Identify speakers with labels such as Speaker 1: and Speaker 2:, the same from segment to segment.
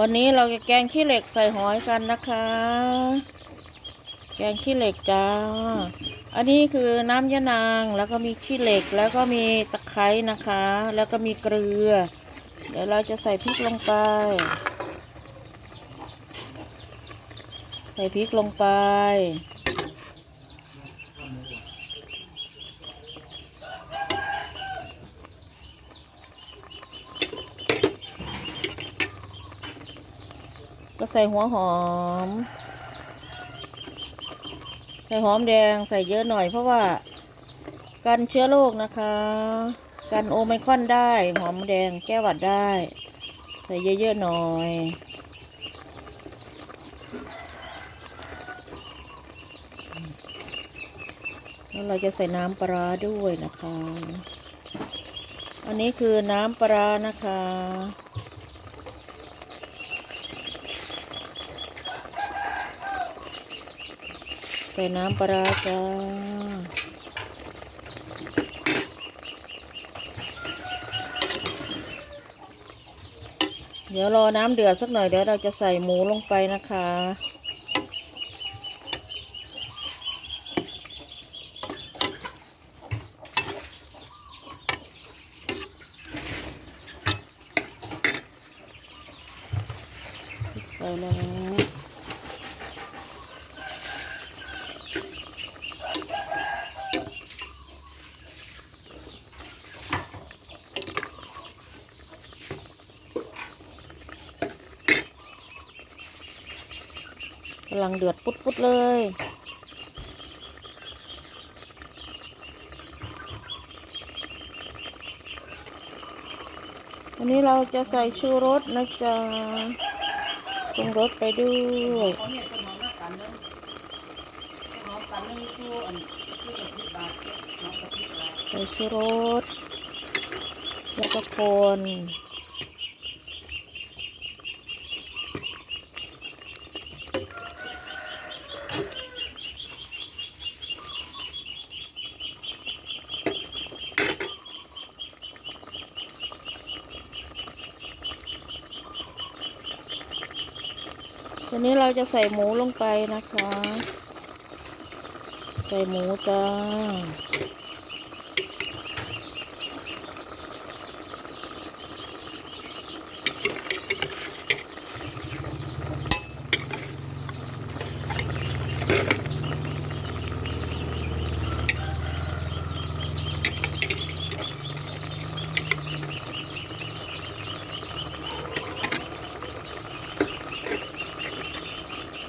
Speaker 1: วันนี้เราจะแกงขี้เหล็กใส่หอยกันนะคะ แกงขี้เหล็กจ้า อันนี้คือน้ำยะนางแล้วก็มีขี้เหล็กแล้วก็มีตะไคร้นะคะ แล้วก็มีเกลือ เดี๋ยวเราจะใส่พริกลงไป ใส่พริกลงไป ก็ใส่หัวหอม ใส่หอมแดงใส่เยอะหน่อย เพราะว่ากันเชื้อโรคนะคะ กันโอไมคอนได้ หอมแดงแก้หวัดได้ ใส่เยอะๆหน่อยแล้วเราจะใส่น้ำปลาด้วยนะคะ อันนี้คือน้ำปลานะคะ ใส่น้ำปลาร้าจ้าเดี๋ยวรอน้ำเดือดสักหน่อยเดี๋ยวเราจะใส่หมูลงไปนะคะ ใส่แล้ว กำลังเดือดปุดๆเลยอันนี้เราจะใส่ชูรสนะจ๊ะปรุงรสไปด้วย
Speaker 2: เขาเนี่ยต้นหอมนักกันเนอะต้นหอมกันนี่คืออันที่เด็กที่บาทหอมกับที่บาท
Speaker 1: ใส่ชูรสแล้วก็คน ทีนี้เราจะใส่หมูลงไปนะคะ ใส่หมูจ้า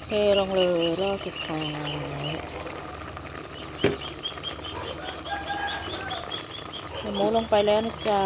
Speaker 1: เทลงเลยรอบสุดท้ายหมูลงไปแล้วนะจ๊ะ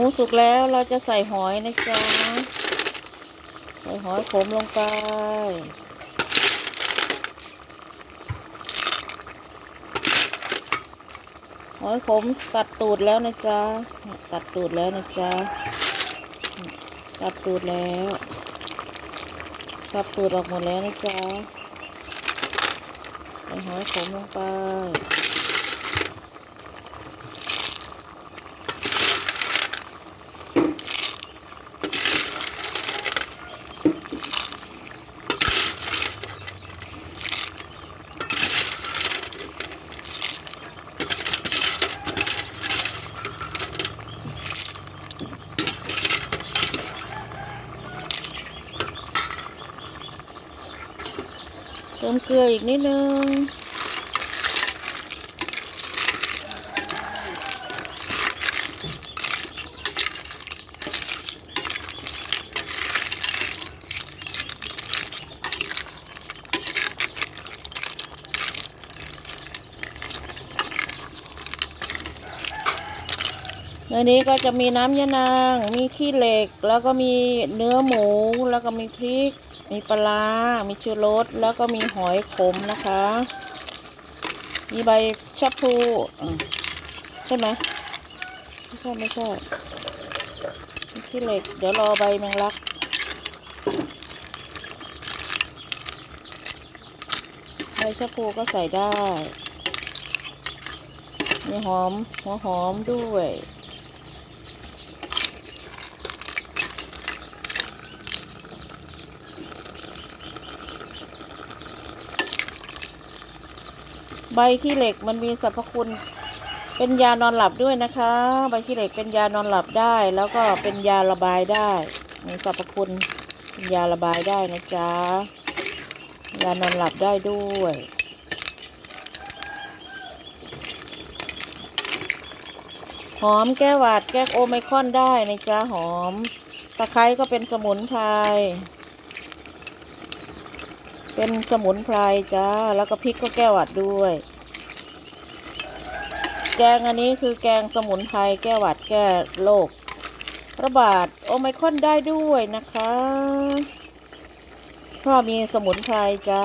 Speaker 1: มูสุกแล้วเราจะใส่หอยนะจ๊ะ ใส่หอยขมลงไป หอยขมตัดตูดแล้วนะจ๊ะ ตัดตูดแล้วนะจ๊ะ ตัดตูดแล้วสับตูดออกหมดแล้วนะจ๊ะ ใส่หอยขมลงไป เกลืออีกนิดนึง ในนี้ก็จะมีน้ำยะนาง มีขี้เหล็ก แล้วก็มีเนื้อหมู แล้วก็มีพริก มีปลา มีชูรส แล้วก็มีหอยขมนะคะ มีใบชะพลูใช่ไหมไม่ใช่ไม่ใช่มีขี้เหล็ก เดี๋ยวรอใบแมงลัก ใบชะพลูก็ใส่ได้ มีหอม หัวหอมด้วย ใบขี้เหล็กมันมีสรรพคุณ เป็นยานอนหลับด้วยนะคะ ใบขี้เหล็กเป็นยานอนหลับได้ แล้วก็เป็นยาระบายได้ มีสรรพคุณเป็นยาระบายได้นะจ๊ะยานอนหลับได้ด้วยหอมแก้หวัดแก้โอไมคอนได้นะจ๊ะหอม ตะไคร้ก็เป็นสมุนไพรเป็นสมุนไพรจ้า แล้วก็พริกก็แก้หวัดด้วย แกงอันนี้คือแกงสมุนไพรแก้หวัดแก้โรคระบาดโอไมคอนได้ด้วยนะคะเพราะมีสมุนไพรจ้า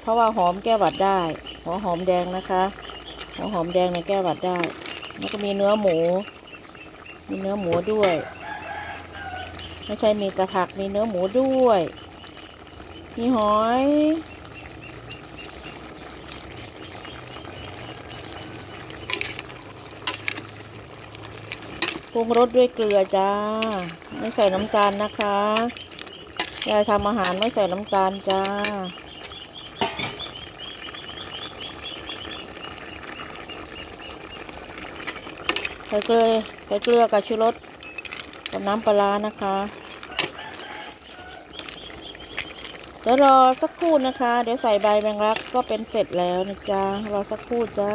Speaker 1: เพราะว่าหอมแก้หวัดได้หัวหอมแดงนะคะหัวหอมแดงเนี่ยแก้หวัดได้ แล้วก็มีเนื้อหมู มีเนื้อหมูด้วย ไม่ใช่มีแต่ผักมีเนื้อหมูด้วย มีหอย ปรุงรสด้วยเกลือจ้า ไม่ใส่น้ำตาลนะคะยายทำอาหารไม่ใส่น้ำตาลจ้า ใส่เกลือใส่เกลือกับชูรสกับน้ำปลานะคะเดี๋ยวรอสักครู่นะคะ เดี๋ยวใส่ใบแมงลักก็เป็นเสร็จแล้วนะจ๊ะรอสักครู่จ้า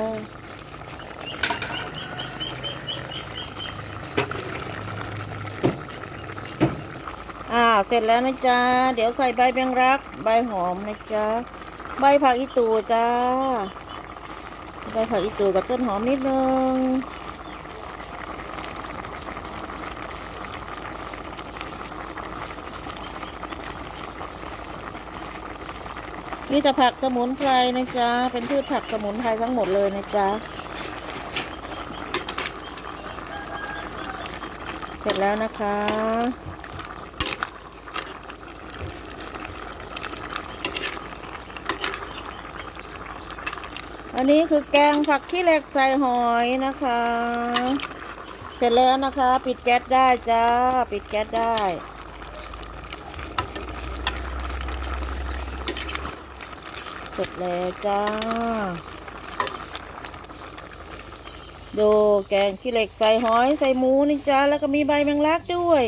Speaker 1: อ่าเสร็จแล้วนะจ๊ะ เดี๋ยวใส่ใบแมงลัก ใบหอมนะจ๊ะ ใบผักอีตูจ้า ใบผักอีตูกับต้นหอมนิดนึงมีแต่ผักสมุนไพรนะจ๊ะ เป็นพืชผักสมุนไพรทั้งหมดเลยนะจ๊ะ เสร็จแล้วนะคะ อันนี้คือแกงผักขี้เหล็กใส่หอยนะคะ เสร็จแล้วนะคะ ปิดแก๊สได้จ้า ปิดแก๊สได้ เสร็จแล้วจ้า ดูแกงขี้เหล็กใส่หอยใส่หมูนี่จ้า แล้วก็มีใบแมงลักด้วย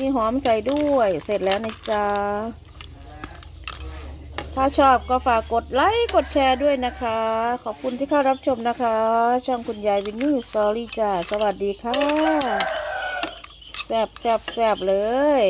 Speaker 1: มีหอมใส่ด้วย เสร็จแล้วนะจ้า ถ้าชอบก็ฝากกดไลค์กดแชร์ด้วยนะคะ ขอบคุณที่เข้ารับชมนะคะ ช่องคุณยายวินนี่สอรี่จ้า สวัสดีค่ะ แซบแซบแซบเลย